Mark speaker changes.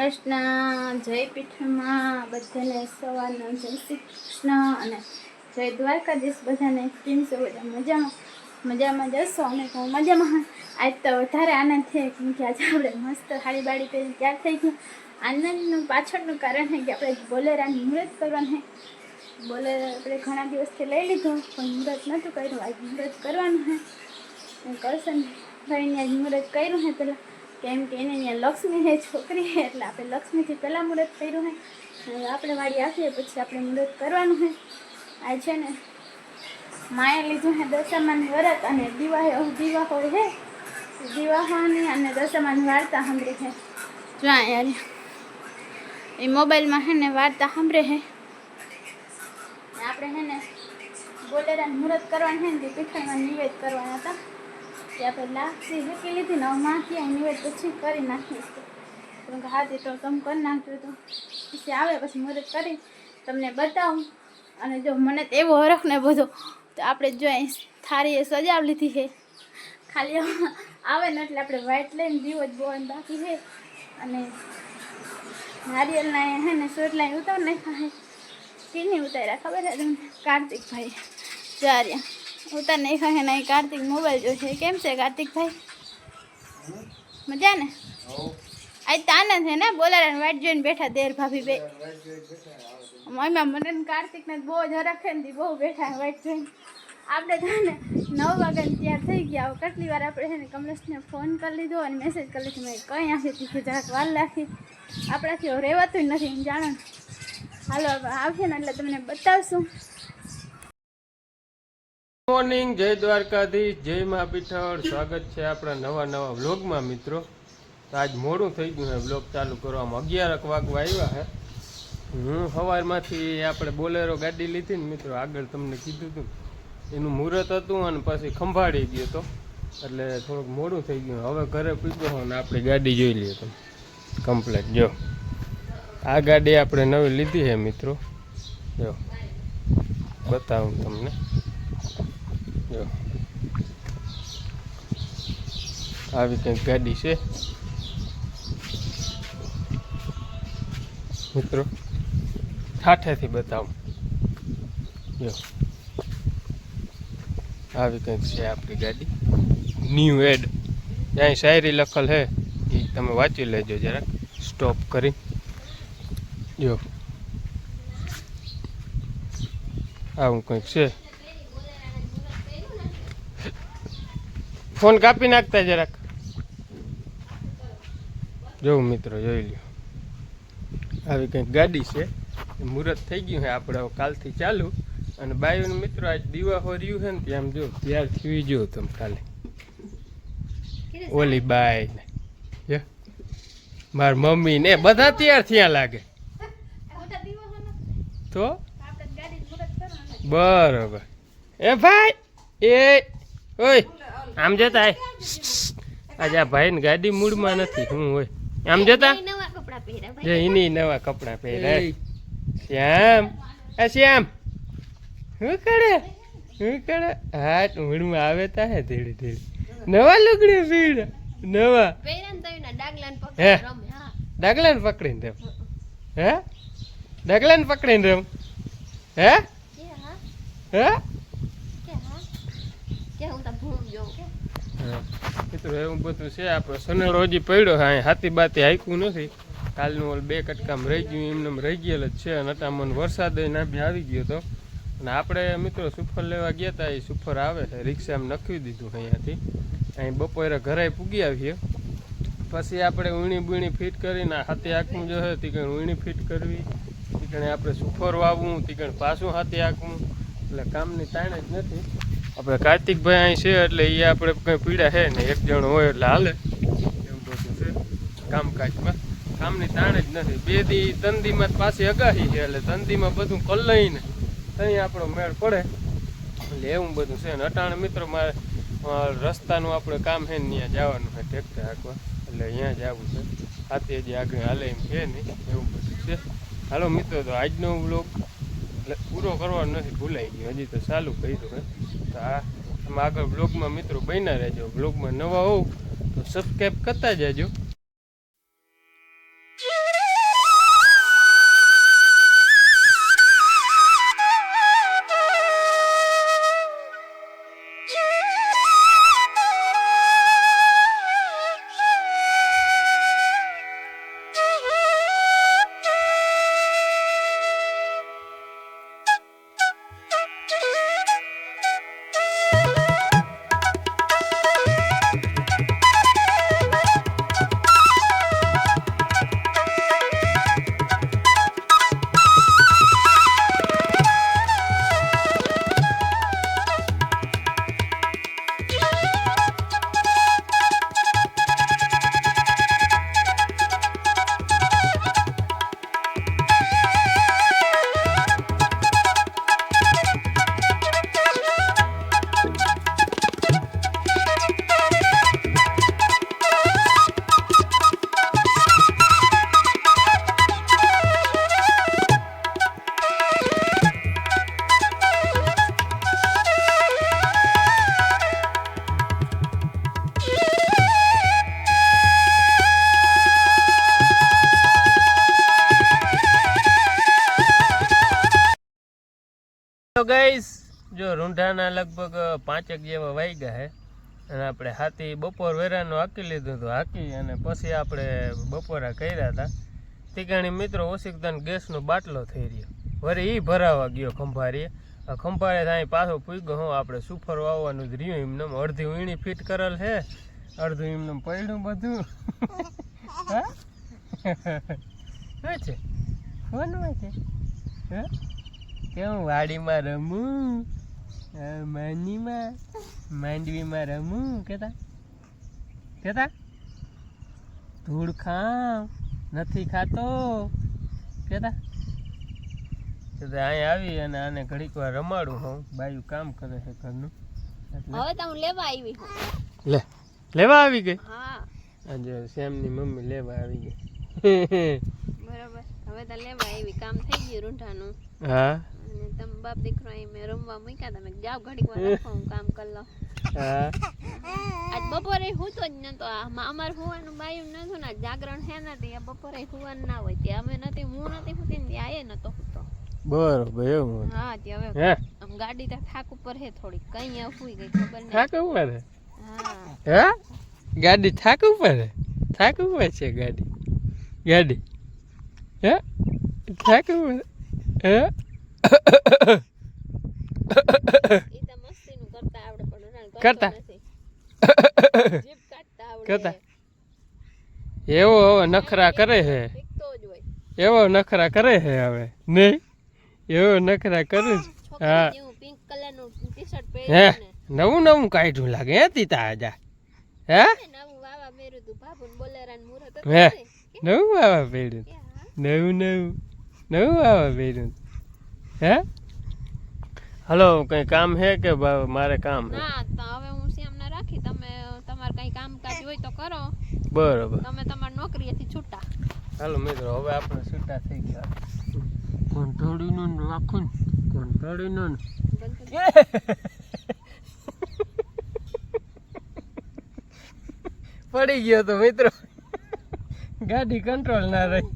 Speaker 1: કૃષ્ણ, જય પીઠમાં બધાને સવારનો જય શ્રી કૃષ્ણ અને જય દ્વારકાધીશ બધાને કેમ છો? બધા મજામાં? મજામાં જશો અને હું મજામાં. આજ તો વધારે આનંદ છે, કેમ કે આજે આપણે મસ્ત હાડી બાડી પહેરી તૈયાર થઈ ગયું. આનંદનું પાછળનું કારણ છે કે આપણે બોલેરાનું મુહૂર્ત કરવાનું છે. બોલેરો આપણે ઘણા દિવસથી લઈ લીધું, પણ મુહૂર્ત નહોતું કર્યું. આજ મુહૂર્ત કરવાનું છે. કરશન ભાઈને આજ મુહૂર્ત કર્યું છે પહેલાં. કેમ કે એને અહીંયા લક્ષ્મી છે છોકરી એટલે આપણે લક્ષ્મીથી પહેલાં મુહૂર્ત કર્યું હોય આપણે વાળી આપીએ પછી આપણે મુહૂર્ત કરવાનું છે. આ છે ને માએ લીધું હે દશામાન વ્રત અને દિવાહો દીવા હોય હે દિવાહોની અને દશામાની વાર્તા સાંભળી છે. જો યાર, એ મોબાઈલમાં હે ને વાર્તા સાંભળે હે આપણે હે ને બોલેરાનું મુહૂર્ત કરવાનું હે ને તે પીઠામાં નિવેદ કરવાના હતા. કે આપણે લાક્ષી મૂકી લીધી ને માખી અહીં નિવેદ પછી કરી નાખીશ તો. હાથી તો તમે કરી નાખજો તો પછી આવે, પછી મદદ કરી. તમને બતાવું. અને જો મને તો એવો હરખ ને બધો, તો આપણે જો અહીં સજાવ લીધી છે. ખાલી આવે ને એટલે આપણે વ્હાઈટ લઈને દીવો જ બોવાનું બાકી છે. અને નારિયેલના હે ને સોટલા ઉતાર નાખ્યા છે. કીની ઉતાર્યા, ખબર છે તમને? કાર્તિકભાઈ ચાર્યા ઉતાર નહીં છે નહીં કાર્તિક મોબાઈલ જોશે કેમ છે કાર્તિકભાઈ? મજા ને આજ તો આનંદ છે ને બોલારા વાટ જોઈને બેઠા દેર ભાભી બે. એમાં મને કાર્તિકને બહુ જ હરખ છે ને બહુ બેઠા વાટ જોઈને. આપણે તો ને નવ વાગ્યાને તૈયાર થઈ ગયા. કેટલી વાર આપણે છે ને કમલેશને ફોન કરી લીધો અને મેસેજ કરી લીધો. મેં કંઈ આથી તીખી જરાક વાર રાખી આપણાથી રહેવાતું જ નથી જાણો. હાલો આવશે ને એટલે તમને બતાવશું.
Speaker 2: મોર્નિંગ, જય દ્વારકાધીશ, જય મા પીઠળ સ્વાગત છે આપણા નવા નવા વ્લોગમાં, મિત્રો. તો આજ મોડું થઈ ગયું છે વ્લોગ ચાલુ કરવામાં. અગિયારક વાગવા આવ્યા છે હું સવારમાંથી આપણે બોલેરો ગાડી લીધી ને, મિત્રો, આગળ તમને કીધું હતું એનું મુહૂર્ત હતું અને પછી ખંભાળી ગયો તો. એટલે થોડુંક મોડું થઈ ગયું. હવે ઘરે પીગો ને આપણી ગાડી જોઈ લઈએ તમે. કમ્પ્લેટ જો. આ ગાડી આપણે નવી લીધી છે મિત્રો. જો. બતાવું તમને. જો. આવી કંઈક ગાડી છે. મિત્રો, ઠાઠેથી બતાવું. જો. આવી કંઈક છે આપણી ગાડી. ન્યૂ એડ ત્યાં શાયરી લખલ છે. એ તમે વાંચી લેજો જરાક. સ્ટોપ કરી. જો. આવું કંઈક છે. ફોન કાપી નાખતા જરાક. જોઉં મિત્રો જોઈ લ્યો. આવી કંઈક ગાડી છે. મુહૂર્ત થઈ ગયું છે આપણે કાલથી ચાલુ. અને બાયુને મિત્રો આજ દીવા હોર્યું છે ને ત્યાં જો ત્યાર થયું જો તમે કાલે ઓલી બાય ને માર મમ્મી ને બધા તૈયાર થયા લાગે. તો? બરોબર. એ ભાઈ એ ઓય. આમ જતા. આજે આ ભાઈ ને ગાડી મૂડમાં નથી હું હોય. આમ જતા?
Speaker 1: નવા કપડાં પહેર્યા
Speaker 2: જે એની નવા કપડા પહેર્યા. શ્યામ. આ શ્યામ. શું કરે? શું કરે? હા મૂડમાં આવે તા હે ધીરે ધીરે. નવા લુગડી પીડ નવા. હે? ડાગલા ને પકડીને રમ. હે? ડાગલા ને પકડીને રમ. હે? હે. હા. મિત્રો, એવું બધું છે. આપણો સનેડો હજી પડ્યો હા હાથી બાતી હાઈકું નથી. કાલનું ઓલ બે કટકામ રહી ગયું. એમને રહી ગયેલ જ છે. અને અટામણ વરસાદ ના બી આવી ગયો હતો અને આપણે, મિત્રો, સુફર લેવા ગયા હતા એ સુફર આવે છે. રિક્ષામાં નખવી દીધું અહીંયાથી. અહીં બપોરે ઘરે પૂગી આવીએ. પછી આપણે ઊણી બૂણી ફિટ કરીને હાથે આંખવું જો છે તીકણ ઊણી ફિટ કરવી. તીકણે આપણે સુફર વાવવું. તીકણ પાછું હાથે આંખવું એટલે કામની તાણ જ નથી. આપણે કાર્તિકભાઈ અહીં છે એટલે એ આપણે કંઈ પીડા છે ને, એક જણ હોય એટલે હાલે. એવું બધું છે. કામકાજમાં. કામની તાણ જ નથી. બે દી તંદીમાં દીમાં પાછી અગાહી છે એટલે તંદીમાં બધું કલઈને ત્યાં આપણો મેળ પડે. એટલે એવું બધું છે. ને અટાણ મિત્રો મારે રસ્તાનું આપણે કામ છે ને ત્યાં જવાનું છે ટ્રેક્ટર હાંકવા. એટલે અહીંયા જ આવવું છે. હાથે જે આગળ હાલે એમ છે નહીં એવું બધું છે. હાલો મિત્રો, તો આજનો વ્લોગ એટલે પૂરો કરવાનો નથી, ભૂલાઈ ગયો. હજી તો ચાલુ કર્યું છે તો આ આગળ બ્લોગમાં મિત્રો બન્યા રહેજો. બ્લોગમાં નવા હોવ તો સબસ્ક્રાઈબ કરતા જાજો. ગાઈસ જો રૂંઢાના લગભગ પાંચેક જેવા વાગ્યા હે. અને આપણે હાથી બપોર વેરાનું હાંકી લીધું હતું હાંકી, અને પછી આપણે બપોરા કર્યા હતા. તીકાણી મિત્રો ઓશિકદાન ગેસનો બાટલો થઈ રહ્યો. વરે એ ભરાવા ગયો ખંભારીએ. ખંભારે થાય પાછો પૂગ્યો હું, આપણે સુફર વાવવાનું જ રહ્યું એમને અડધી વીણી ફિટ કરેલ છે અડધું એમને પડ્યું બધું. હા? છે? કોણ છે? હા? કેમ વાડીમાં રમું? આ માંડીમાં? માંડવીમાં રમું? કેતા? કેતા? ધૂળ ખાવ નથી ખાતો. કેતા? કેતા અહીંયા આવી અને આને ઘડીક વાર રમાડું હું. બાયું કામ કરે છે ઘરનું.
Speaker 3: હવે તો હું લેવા આવી
Speaker 2: લે લેવા આવી ગઈ?
Speaker 3: હા.
Speaker 2: આજે શ્યામની મમ્મી લેવા આવી ગઈ.
Speaker 3: બરાબર. હવે તો લેવા આવી. કામ થઈ ગયું રૂંઢાનું.
Speaker 2: હા.
Speaker 3: તમે બાપ દીકરો અહીં મેં રમવા મૂક્યા તમે જાઓ ઘડીક વાર રાખો હું કામ કરી લઉં. આજ બપોરે હું તો જ નતો અમારે હુવાનું બાયું નતું ને જાગરણ હે નથી આ બપોરે હુવાનું ના હોય ત્યાં અમે નથી હું નથી હુતી ને આયે નતો હુતો.
Speaker 2: બરોબર એવું
Speaker 3: હા તે હવે આમ ગાડી તો થાક ઉપર હે થોડી કઈ હુઈ ગઈ ખબર નહીં.
Speaker 2: થાક ઉપર હે?
Speaker 3: હે.
Speaker 2: ગાડી થાક ઉપર હે? થાક ઉપર છે ગાડી. ગાડી. હે? થાક ઉપર હે?
Speaker 3: કરતા. કરતો?
Speaker 2: એવો નખરા કરે છે એવો નખરા કરે છે હવે. નહીં? એવો નખરા કરે છે હા. હે? નવું નવું કાઢ્યું લાગે હે તીતા આજા. હે? હે? નવું આવા પહેર્યું. નવું નવું. નવું આવા પહેર્યું. હે? હલો કઈ કામ હે કે મારે કામ હે?
Speaker 3: ના તો હવે હું શ્યામને રાખી તમે તમારે કઈ કામકાજ હોય તો કરો.
Speaker 2: બરોબર.
Speaker 3: તમે તમારી નોકરીએથી છૂટા.
Speaker 2: હાલો મિત્રો હવે આપણે છૂટા થઈ ગયા. કંટાળીનું ને રાખું ને કંટાળીનું ને. પડી ગયો તો મિત્રો. ગાડી કંટ્રોલ ના રહી.